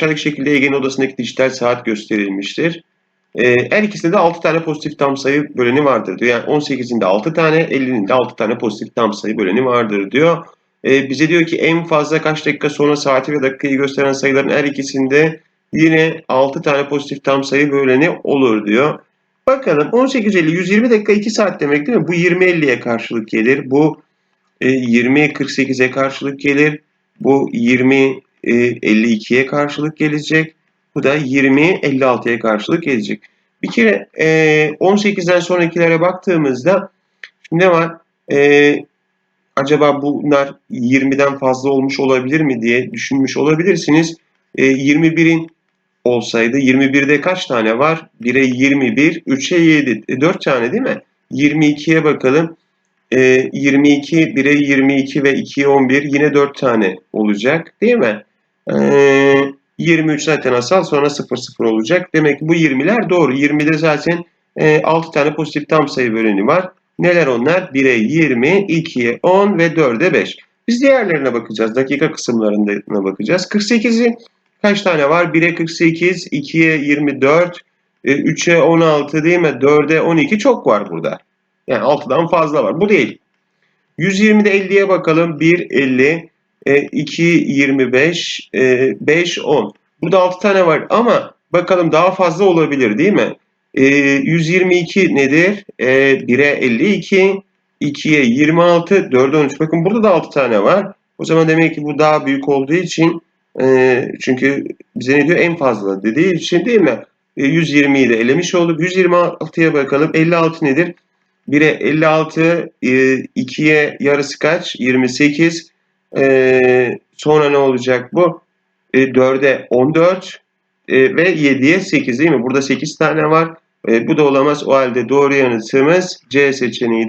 aşağıdaki şekilde Ege'nin odasındaki dijital saat gösterilmiştir. Ee, her ikisinde de 6 tane pozitif tam sayı böleni vardır diyor. Yani 18'inde 6 tane, 50'nin de 6 tane pozitif tam sayı böleni vardır diyor. Ee, bize diyor ki en fazla kaç dakika sonra saati ve dakikayı gösteren sayıların her ikisinde yine 6 tane pozitif tam sayı böleni olur diyor. Bakalım 18.50 120 dakika 2 saat demek değil mi? Bu 20.50'ye karşılık gelir. Bu e, 20.48'e karşılık gelir. Bu 20.52'ye karşılık gelecek. Bu da 20.56'ya karşılık gelecek. Bir kere e, 18'den sonrakilere baktığımızda ne var? E, acaba bunlar 20'den fazla olmuş olabilir mi diye düşünmüş olabilirsiniz. E, 21'in olsaydı 21'de kaç tane var? 1'e 21, 3'e 7, e, 4 tane değil mi? 22'ye bakalım. E, 22, 1'e 22 ve 2'ye 11 yine 4 tane olacak değil mi? E, 23 zaten asal sonra 0 0 olacak. Demek ki bu 20'ler doğru. 20'de zaten e, 6 tane pozitif tam sayı böleni var. Neler onlar? 1'e 20, 2'ye 10 ve 4'e 5. Biz diğerlerine bakacağız. Dakika kısımlarına bakacağız. 48'in kaç tane var? 1'e 48, 2'ye 24, 3'e 16 değil mi? 4'e 12 çok var burada. Yani 6'dan fazla var. Bu değil. 120'de 50'ye bakalım. 1, 50, 2, 25, 5, 10. Burada 6 tane var ama bakalım daha fazla olabilir değil mi? 122 nedir? 1'e 52, 2'ye 26, 4'e 13. Bakın burada da 6 tane var. O zaman demek ki bu daha büyük olduğu için çünkü bize ne diyor? En fazla dediği için değil mi? 120'yi de elemiş olduk. 126'ya bakalım. 56 nedir? 1'e 56, 2'ye yarısı kaç? 28. Sonra ne olacak bu? 4'e 14 ve 7'ye 8 değil mi? Burada 8 tane var. Bu da olamaz. O halde doğru yanıtımız C seçeneği.